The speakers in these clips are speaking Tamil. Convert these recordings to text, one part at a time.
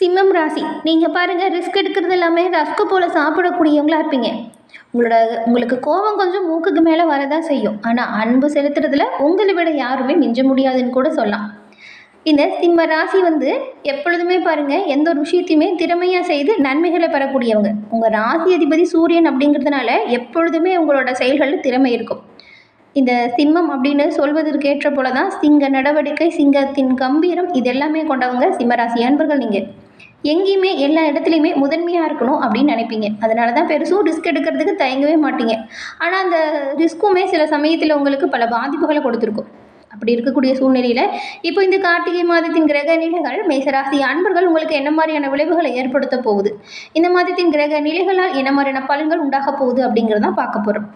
சிம்மம் ராசி. நீங்கள் பாருங்கள் ரிஸ்க் எடுக்கிறது எல்லாமே ரஸ்க்கு போல் சாப்பிடக்கூடியவங்களா இருப்பீங்க. உங்களோட உங்களுக்கு கோபம் கொஞ்சம் மூக்குக்கு மேலே வரதான் செய்யும். ஆனால் அன்பு செலுத்துறதுல உங்களை விட யாருமே மிஞ்ச முடியாதுன்னு கூட சொல்லலாம். இந்த சிம்ம ராசி வந்து எப்பொழுதுமே பாருங்கள் எந்த ஒரு விஷயத்தையுமே திறமையாக செய்து நன்மைகளை பெறக்கூடியவங்க. உங்கள் ராசி அதிபதி சூரியன் அப்படிங்கிறதுனால எப்பொழுதுமே உங்களோட செயல்களில் திறமை இருக்கும். இந்த சிம்மம் அப்படின்னு சொல்வதற்கு ஏற்ற போல தான் சிங்க நடவடிக்கை சிங்கத்தின் கம்பீரம் இது எல்லாமே கொண்டவங்க சிம்மராசி அன்பர்கள் நீங்கள் எங்கேயுமே எல்லா இடத்துலையுமே முதன்மையாக இருக்கணும் அப்படின்னு நினைப்பீங்க. அதனால தான் பெருசும் ரிஸ்க் எடுக்கிறதுக்கு தயங்கவே மாட்டீங்க. ஆனால் அந்த ரிஸ்க்குமே சில சமயத்தில் உங்களுக்கு பல பாதிப்புகளை கொடுத்துருக்கும். அப்படி இருக்கக்கூடிய சூழ்நிலையில் இப்போ இந்த கார்த்திகை மாதத்தின் கிரக நிலைகள் மேசராசி அன்பர்கள் உங்களுக்கு என்ன மாதிரியான விளைவுகளை ஏற்படுத்த போகுது? இந்த மாதத்தின் கிரக நிலைகளால் என்ன மாதிரியான பலன்கள் உண்டாக போகுது அப்படிங்கிறதான் பார்க்க போகிறோம்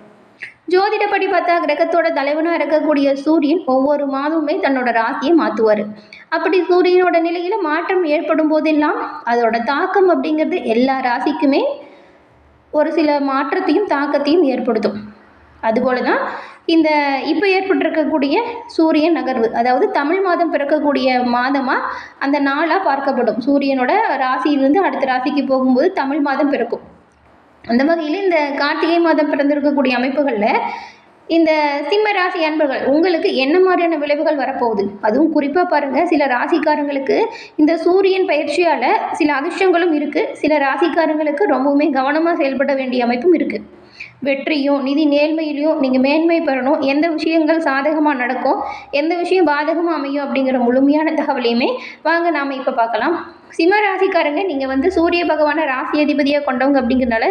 ஜோதிடப்படி பார்த்தா கிரகத்தோட தலைவனாக இருக்கக்கூடிய சூரியன் ஒவ்வொரு மாதமுமே தன்னோட ராசியை மாற்றுவார் அப்படி சூரியனோட நிலையில் மாற்றம் ஏற்படும் போதெல்லாம் அதோட தாக்கம் அப்படிங்கிறது எல்லா ராசிக்குமே ஒரு சில மாற்றத்தையும் தாக்கத்தையும் ஏற்படுத்தும். அதுபோல தான் இந்த இப்போ ஏற்பட்டிருக்கக்கூடிய சூரியன் நகர்வு அதாவது தமிழ் மாதம் பிறக்கக்கூடிய மாதமாக அந்த நாளாக பார்க்கப்படும். சூரியனோட ராசியிலிருந்து அடுத்த ராசிக்கு போகும்போது தமிழ் மாதம் பிறக்கும். அந்த வகையில் இந்த கார்த்திகை மாதம் பிறந்திருக்கக்கூடிய அமைப்புகளில் இந்த சிம்ம ராசி அன்பர்கள் உங்களுக்கு என்ன மாதிரியான விளைவுகள் வரப்போகுது? அதுவும் குறிப்பாக பாருங்கள் சில ராசிக்காரங்களுக்கு இந்த சூரியன் பயிற்சியால் சில அதிர்ஷ்டங்களும் இருக்குது சில ராசிக்காரங்களுக்கு ரொம்பவுமே கவனமாக செயல்பட வேண்டிய அமைப்பும் இருக்குது வெற்றியும் நிதி நேர்மையிலையும் நீங்கள் மேன்மை பெறணும். எந்த விஷயங்கள் சாதகமாக நடக்கும்? எந்த விஷயம் பாதகமாக அமையும் அப்படிங்கிற முழுமையான தகவலையுமே வாங்க நாம் இப்போ பார்க்கலாம். சிம்ம ராசிக்காரங்க நீங்கள் வந்து சூரிய பகவானை ராசி அதிபதியாக கொண்டவங்க அப்படிங்கிறனால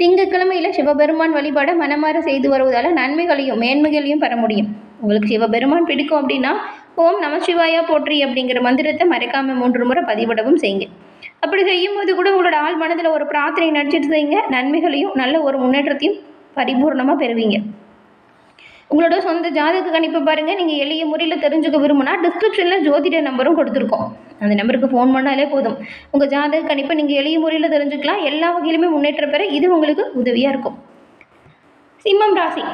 திங்கக்கிழமையில் சிவபெருமான் வழிபாட மனமாற செய்து வருவதால் நன்மைகளையும் மேன்மைகளையும் பெற முடியும். உங்களுக்கு சிவபெருமான் பிடிக்கும் அப்படின்னா ஓம் நமசிவாயா போற்றி அப்படிங்கிற மந்திரத்தை மறைக்காமல் மூன்று முறை பதிவிடவும் செய்யுங்க. அப்படி செய்யும்போது கூட உங்களோட ஆள் மனதில் ஒரு பிரார்த்தனை நடிச்சிட்டு செய்யுங்க. நன்மைகளையும் நல்ல ஒரு முன்னேற்றத்தையும் பரிபூர்ணமாக பெறுவீங்க. உங்களோட சொந்த ஜாதக கணிப்பை பாருங்கள் நீங்கள் எளிய முறையில் தெரிஞ்சுக்க விரும்புனா டிஸ்கிரிப்ஷனில் ஜோதிட நம்பரும் கொடுத்துருக்கோம். அந்த நம்பருக்கு ஃபோன் பண்ணாலே போதும். உங்கள் ஜாதக கணிப்பை நீங்கள் எளிய முறையில் தெரிஞ்சுக்கலாம். எல்லா வகையிலுமே முன்னேற்றம் பெற இது உங்களுக்கு உதவியாக இருக்கும். சிம்மம் ராசி.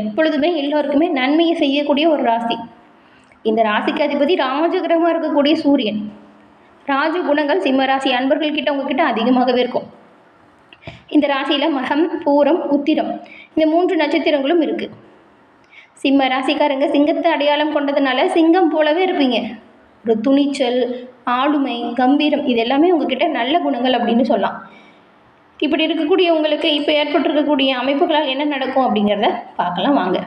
எப்பொழுதுமே எல்லோருக்குமே நன்மையை செய்யக்கூடிய ஒரு ராசி. இந்த ராசிக்கு அதிபதி ராஜகிரகமாக இருக்கக்கூடிய சூரியன். ராஜ குணங்கள் சிம்ம ராசி அன்பர்கள் கிட்ட உங்ககிட்ட அதிகமாகவே இருக்கும். இந்த ராசியில் மகம் பூரம் உத்திரம் இந்த மூன்று நட்சத்திரங்களும் இருக்குது சிம்ம ராசிக்காரங்க சிங்கத்தை அடையாளம் கொண்டதுனால சிங்கம் போலவே இருப்பீங்க. ஒரு துணிச்சல் ஆளுமை கம்பீரம் இது எல்லாமே உங்ககிட்ட நல்ல குணங்கள் அப்படின்னு சொல்லலாம். இப்படி இருக்கக்கூடிய உங்களுக்கு இப்போ ஏற்பட்டிருக்கக்கூடிய அமைப்புகளால் என்ன நடக்கும் அப்படிங்கிறத பார்க்கலாம் வாங்க.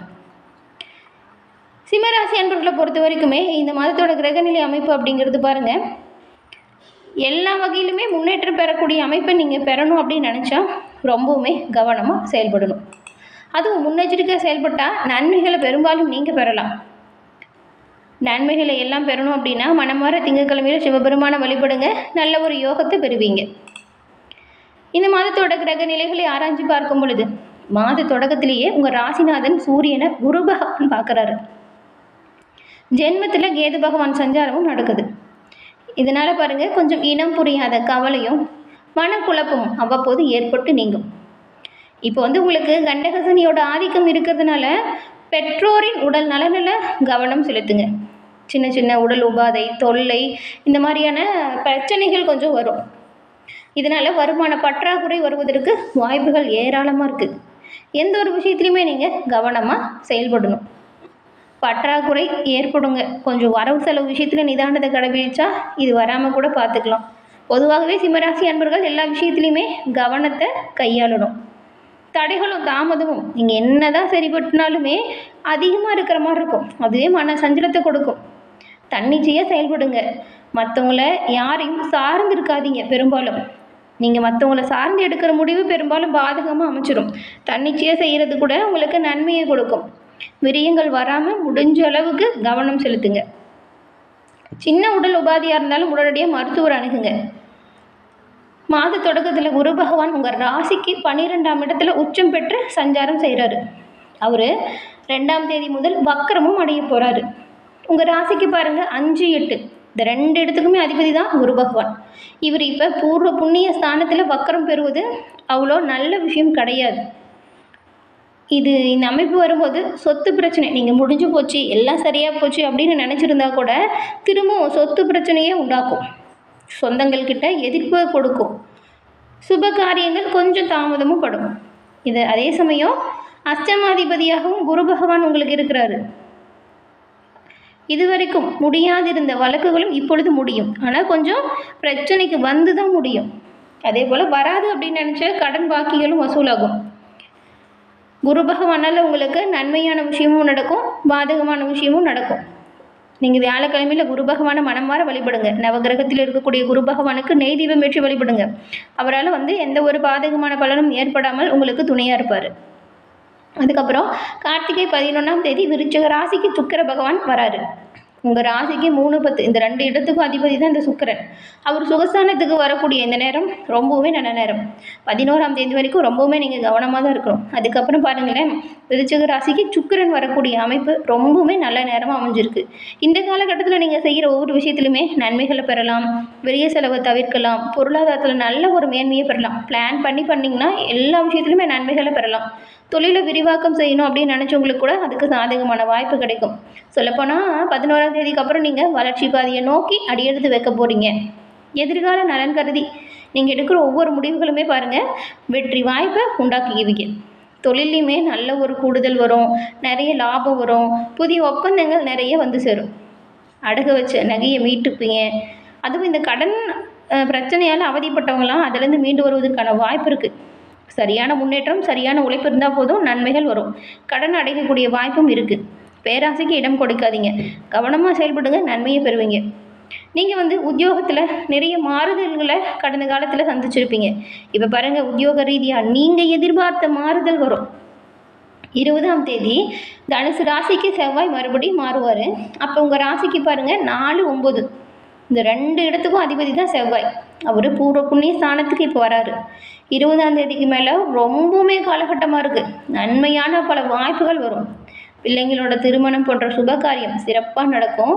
சிம்மராசி அன்பர்களை பொறுத்த வரைக்குமே இந்த மாதத்தோட கிரகநிலை அமைப்பு அப்படிங்கிறது பாருங்கள் எல்லா வகையிலுமே முன்னேற்றம் பெறக்கூடிய அமைப்பை நீங்கள் பெறணும் அப்படின்னு நினச்சா ரொம்பவுமே கவனமாக செயல்படணும். அதுவும் முன்னெச்சரிக்கை செயல்பட்டால் நன்மைகளை பெரும்பாலும் நீங்கள் பெறலாம். நன்மைகளை எல்லாம் பெறணும் அப்படின்னா மனமார திங்கக்கிழமையில் சிவபெருமான வழிபடுங்க. நல்ல ஒரு யோகத்தை பெறுவீங்க. இந்த மாதத்தோட கிரக நிலைகளை ஆராய்ஞ்சு பார்க்கும் பொழுது மாத தொடக்கத்திலேயே உங்கள் ராசிநாதன் சூரியனை குரு பகவான் பார்க்குறாரு. ஜென்மத்தில் கேது பகவான் சஞ்சாரமும் நடக்குது. இதனால் பாருங்கள் கொஞ்சம் இனம் புரியாத கவலையும் மனக்குழப்பமும் அவ்வப்போது ஏற்பட்டு நீங்கும். இப்போ வந்து உங்களுக்கு கண்டகசனியோட ஆதிக்கம் இருக்கிறதுனால பெற்றோரின் உடல் நலனில் கவனம் செலுத்துங்க. சின்ன சின்ன உடல் உபாதை தொல்லை இந்த மாதிரியான பிரச்சனைகள் கொஞ்சம் வரும். இதனால் வருமான பற்றாக்குறை வருவதற்கு வாய்ப்புகள் ஏராளமாக இருக்குது எந்த ஒரு விஷயத்துலையுமே நீங்கள் கவனமாக செயல்படணும். பற்றாக்குறை ஏற்படுங்க. கொஞ்சம் வரவு செலவு விஷயத்தில் நிதானத்தை கடைபிடிச்சா இது வராமல் கூட பார்த்துக்கலாம் பொதுவாகவே சிம்மராசி அன்பர்கள் எல்லா விஷயத்துலையுமே கவனத்தை கையாளணும். தடைகளும் தாமதமும். நீங்கள் என்ன தான் சரிபட்டினாலுமே அதிகமாக இருக்கிற மாதிரி இருக்கும். அதுவே மன சஞ்சலத்தை கொடுக்கும். தன்னிச்சையாக செயல்படுங்க. மற்றவங்கள யாரையும் சார்ந்து இருக்காதீங்க பெரும்பாலும். நீங்கள் மற்றவங்கள சார்ந்து எடுக்கிற முடிவு பெரும்பாலும் பாதகமாக அமைச்சிடும் தன்னிச்சையாக செய்கிறது கூட உங்களுக்கு நன்மையை கொடுக்கும். விரியங்கள் வராமல் முடிஞ்ச அளவுக்கு கவனம் செலுத்துங்க. சின்ன உடல் உபாதியாக இருந்தாலும் உடனடியாக மருத்துவர் அணுகுங்க. மாத தொடக்கத்தில் குரு பகவான் உங்கள் ராசிக்கு பன்னிரெண்டாம் இடத்துல உச்சம் பெற்று சஞ்சாரம் செய்கிறாரு அவர் ரெண்டாம் தேதி முதல் வக்கரமும் அடைய போகிறாரு உங்கள் ராசிக்கு பாருங்கள் அஞ்சு எட்டு. இந்த ரெண்டு இடத்துக்குமே அதிபதி தான் குரு பகவான். இவர் இப்போ பூர்வ புண்ணிய ஸ்தானத்தில் வக்கரம் பெறுவது அவ்வளோ நல்ல விஷயம் கிடையாது. இது இந்த அமைப்பு வரும்போது சொத்து பிரச்சனை நீங்கள் முடிஞ்சு போச்சு எல்லாம் சரியாக போச்சு அப்படின்னு நினச்சிருந்தா கூட திரும்பவும் சொத்து பிரச்சனையே உண்டாக்கும். சொந்தங்கள்கிட்ட எதிர்ப்பு கொடுக்கும். சுப காரியங்கள் கொஞ்சம் தாமதமும் படும். இது அதே சமயம் அஷ்டமாதிபதியாகவும் குரு பகவான் உங்களுக்கு இருக்கிறாரு. இதுவரைக்கும் முடியாதிருந்த வழக்குகளும் இப்பொழுது முடியும். ஆனால் கொஞ்சம் பிரச்சனைக்கு வந்து தான் முடியும். அதே போல் வராது அப்படின்னு நினச்சா கடன் பாக்கிகளும் வசூலாகும். குரு பகவானால் உங்களுக்கு நன்மையான விஷயமும் நடக்கும் பாதகமான விஷயமும் நடக்கும். நீங்கள் வியாழக்கிழமையில் குரு பகவானை மனமாற வழிபடுங்க. நவகிரகத்தில் இருக்கக்கூடிய குரு பகவானுக்கு நெய் தீபம் ஏற்றி வழிபடுங்க. அவரால் வந்து எந்த ஒரு பாதகமான பலனும் ஏற்படாமல் உங்களுக்கு துணையாக இருப்பார். அதுக்கப்புறம் கார்த்திகை பதினொன்றாம் தேதி விருச்சக ராசிக்கு சுக்கிர பகவான் வராரு. உங்கள் ராசிக்கு மூணு பத்து இந்த ரெண்டு இடத்துக்கும் அதிபதி தான் இந்த சுக்கிரன். அவர் சுகஸ்தானத்துக்கு வரக்கூடிய இந்த நேரம் ரொம்பவுமே நல்ல நேரம். பதினோராம் தேதி வரைக்கும் ரொம்பவுமே நீங்கள் கவனமாக தான் இருக்கணும். அதுக்கப்புறம் பாருங்களேன் விருச்சக ராசிக்கு சுக்கரன் வரக்கூடிய அமைப்பு ரொம்பவுமே நல்ல நேரமாக அமைஞ்சிருக்கு. இந்த காலகட்டத்தில் நீங்கள் செய்கிற ஒவ்வொரு விஷயத்துலையுமே நன்மைகளை பெறலாம் பெரிய செலவை தவிர்க்கலாம் பொருளாதாரத்தில் நல்ல ஒரு மேன்மையை பெறலாம். பிளான் பண்ணி பண்ணிங்கன்னா எல்லா விஷயத்துலையுமே நன்மைகளை பெறலாம். தொழிலை விரிவாக்கம் செய்யணும் அப்படின்னு நினச்சவங்களுக்கு கூட அதுக்கு சாதகமான வாய்ப்பு கிடைக்கும். சொல்லப்போனால் பதினோராம் தேதிக்கு அப்புறம் நீங்கள் வளர்ச்சி பாதையை நோக்கி அடியெடுத்து வைக்க போகிறீங்க எதிர்கால நலன் கருதி நீங்கள் எடுக்கிற ஒவ்வொரு முடிவுகளுமே பாருங்கள் வெற்றி வாய்ப்பை உண்டாக்கிவிங்க தொழிலையுமே நல்ல ஒரு கூடுதல் வரும் நிறைய லாபம் வரும் புதிய ஒப்பந்தங்கள் நிறைய வந்து சேரும். அடகு வச்ச நகையை மீட்டுப்பீங்க. அதுவும் இந்த கடன் பிரச்சனையால் அவதிப்பட்டவங்களாம் அதுலேருந்து மீண்டு வருவதற்கான வாய்ப்பு இருக்குது சரியான முன்னேற்றம் சரியான உழைப்பு இருந்தால் போதும் நன்மைகள் வரும். கடன் அடைக்கக்கூடிய வாய்ப்பும் இருக்குது பேராசைக்கு இடம் கொடுக்காதீங்க. கவனமாக செயல்படுங்க நன்மையை பெறுவீங்க. நீங்கள் வந்து உத்தியோகத்தில் நிறைய மாறுதல்களை கடந்த காலத்தில் சந்திச்சிருப்பீங்க. இப்போ பாருங்கள் உத்தியோக ரீதியாக நீங்கள் எதிர்பார்த்த மாறுதல் வரும். இருபதாம் தேதி தனுசு ராசிக்கு செவ்வாய் மறுபடியும் மாறுவார். அப்போ உங்கள் ராசிக்கு பாருங்கள் நாலு ஒம்பது இந்த ரெண்டு இடத்துக்கும் அதிபதி தான் செவ்வாய். அவர் பூர்வ புண்ணிய ஸ்தானத்துக்கு இப்போ வராரு. இருபதாம் தேதிக்கு மேலே ரொம்பவுமே காலகட்டமாக இருக்குது நன்மையான பல வாய்ப்புகள் வரும். பிள்ளைங்களோட திருமணம் போன்ற சுபகாரியம் சிறப்பாக நடக்கும்.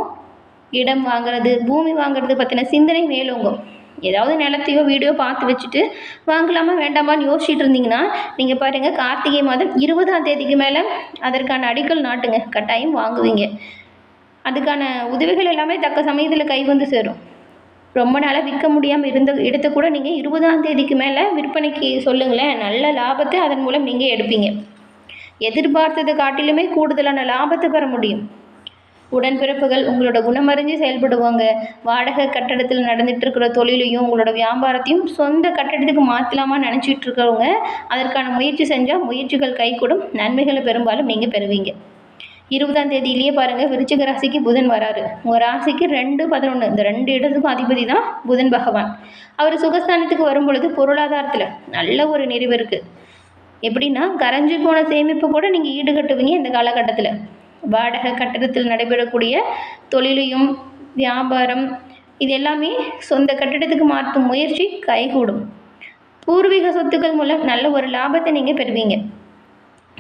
இடம் வாங்குறது பூமி வாங்குறது பற்றின சிந்தனை மேலோங்கும். ஏதாவது நிலத்தையோ வீடியோ பார்த்து வச்சுட்டு வாங்கலாமா வேண்டாமான்னு யோசிச்சுட்டு இருந்தீங்கன்னா நீங்கள் பாருங்கள் கார்த்திகை மாதம் இருபதாம் தேதிக்கு மேலே அதற்கான அடிக்கல் நாட்டுங்க. கட்டாயம் வாங்குவீங்க. அதுக்கான உதவிகள் எல்லாமே தக்க சமயத்தில் கை வந்து சேரும். ரொம்ப நாளாக விற்க முடியாமல் இருந்த இடத்த கூட நீங்கள் இருபதாம் தேதிக்கு மேலே விற்பனைக்கு சொல்லுங்களேன். நல்ல லாபத்தை அதன் மூலம் நீங்கள் எடுப்பீங்க. எதிர்பார்த்ததை காட்டிலுமே கூடுதலான லாபத்தை பெற முடியும். உடன்பிறப்புகள் உங்களோட குணமறிஞ்சு செயல்படுவாங்க. வாடகை கட்டடத்தில் நடந்துட்டு இருக்கிற தொழிலையும் உங்களோட வியாபாரத்தையும் சொந்த கட்டடத்துக்கு மாற்றலாமா நினச்சிட்டு இருக்கிறவங்க அதற்கான முயற்சி செஞ்சால் முயற்சிகள் கைகூடும். நன்மைகளை பெரும்பாலும் நீங்கள் பெறுவீங்க. இருபதாம் தேதியிலேயே பாருங்கள் விருச்சிக ராசிக்கு புதன் வராரு. உங்கள் ராசிக்கு ரெண்டு பதினொன்று இந்த ரெண்டு இடத்துக்கும் அதிபதி தான் புதன் பகவான். அவர் சுகஸ்தானத்துக்கு வரும் பொழுது பொருளாதாரத்தில் நல்ல ஒரு நிறைவு இருக்குது எப்படின்னா கரைஞ்சு போன சேமிப்பு கூட நீங்கள் ஈடுகட்டுவீங்க இந்த காலகட்டத்தில். வாடகை கட்டடத்தில் நடைபெறக்கூடிய தொழிலையும் வியாபாரம் இது எல்லாமே சொந்த கட்டிடத்துக்கு மாற்றும் முயற்சி கைகூடும். பூர்வீக சொத்துக்கள் மூலம் நல்ல ஒரு லாபத்தை நீங்கள் பெறுவீங்க.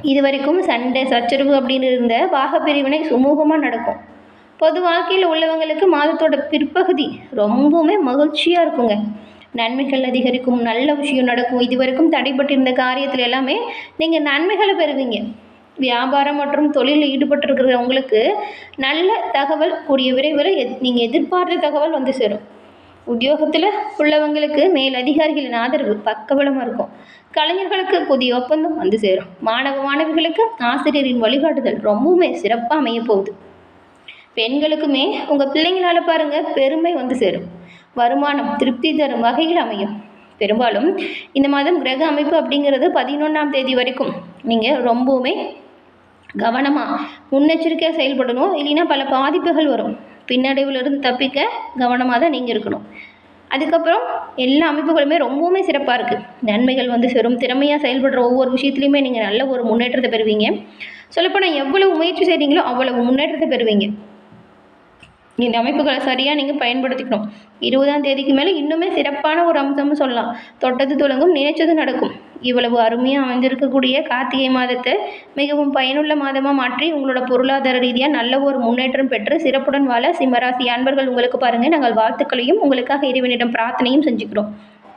இது வரைக்கும் சண்டை சச்சரவு அப்படின்னு இருந்த பாகப்பிரிவினை சுமூகமாக நடக்கும். பொது வாழ்க்கையில் உள்ளவங்களுக்கு மாதத்தோட பிற்பகுதி ரொம்பவுமே மகிழ்ச்சியாக இருக்குங்க. நன்மைகள் அதிகரிக்கும் நல்ல விஷயம் நடக்கும். இது வரைக்கும் தடைப்பட்டிருந்த காரியத்தில் எல்லாமே நீங்கள் நன்மைகளை பெறுவீங்க. வியாபாரம் மற்றும் தொழிலில் ஈடுபட்டிருக்கிறவங்களுக்கு நல்ல தகவல் கூடிய விரைவில் எத் நீங்கள் எதிர்பார்த்த தகவல் வந்து சேரும். உத்தியோகத்தில் உள்ளவங்களுக்கு மேல் அதிகாரிகளின் ஆதரவு பக்கபலமாக இருக்கும். கலைஞர்களுக்கு புதிய ஒப்பந்தம் வந்து சேரும். மாணவ மாணவிகளுக்கு ஆசிரியரின் வழிகாட்டுதல் ரொம்பவுமே சிறப்பாக அமைய போகுது. பெண்களுக்குமே உங்கள் பிள்ளைங்களால் பாருங்கள் பெருமை வந்து சேரும். வருமானம் திருப்தி தரும் வகையில் அமையும். பெரும்பாலும் இந்த மாதம் கிரக அமைப்பு அப்படிங்கிறது பதினொன்றாம் தேதி வரைக்கும் நீங்கள் ரொம்பவுமே கவனமாக முன்னெச்சரிக்கையாக செயல்படணும். இல்லைன்னா பல பாதிப்புகள் வரும். பின்னடைவிலிருந்து தப்பிக்க கவனமாக தான் நீங்கள் இருக்கணும். அதுக்கப்புறம் எல்லா அமைப்புகளுமே ரொம்பவுமே சிறப்பாக இருக்குது நன்மைகள் வந்து சேரும். திறமையாக செயல்படுற ஒவ்வொரு விஷயத்துலையுமே நீங்கள் நல்ல ஒரு முன்னேற்றத்தை பெறுவீங்க. சொல்லப்போனால் எவ்வளவு முயற்சி செய்கிறீங்களோ அவ்வளவு முன்னேற்றத்தை பெறுவீங்க. இந்த அமைப்புகளை சரியாக நீங்கள் பயன்படுத்திக்கணும். இருபதாம் தேதிக்கு மேலே இன்னுமே சிறப்பான ஒரு அம்சம்னு சொல்லலாம். தொட்டது தொடங்கும் நினைச்சது நடக்கும். இவ்வளவு அருமையாக அமைந்திருக்கக்கூடிய கார்த்திகை மாதத்தை மிகவும் பயனுள்ள மாதமாக மாற்றி உங்களோட பொருளாதார ரீதியாக நல்ல ஒரு முன்னேற்றம் பெற்று சிறப்புடன் வாழ சிம்மராசி அன்பர்கள் உங்களுக்கு பாருங்கள் நாங்கள் வாழ்த்துக்களையும் உங்களுக்காக இறைவனிடம் பிரார்த்தனையும் செஞ்சுக்கிறோம்.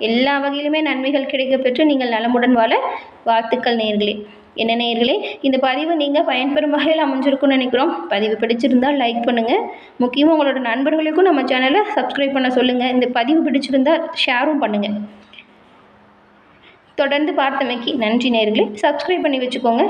எல்லா வகையிலுமே நன்மைகள் கிடைக்க பெற்று நீங்கள் நலமுடன் வாழ வாழ்த்துக்கள் நேர்களே. என்ன நேர்களே இந்த பதிவு நீங்கள் பயன்பெறும் வகையில் அமைஞ்சிருக்கும்னு நினைக்கிறோம். பதிவு பிடிச்சிருந்தால் லைக் பண்ணுங்கள் முக்கியமாக உங்களோட நண்பர்களுக்கும் நம்ம சேனலை சப்ஸ்கிரைப் பண்ண சொல்லுங்கள் இந்த பதிவு பிடிச்சிருந்தால் ஷேரும் பண்ணுங்கள் தொடர்ந்து பார்த்தமைக்கு நன்றி நேர்களே சப்ஸ்கிரைப் பண்ணி வச்சுக்கோங்க.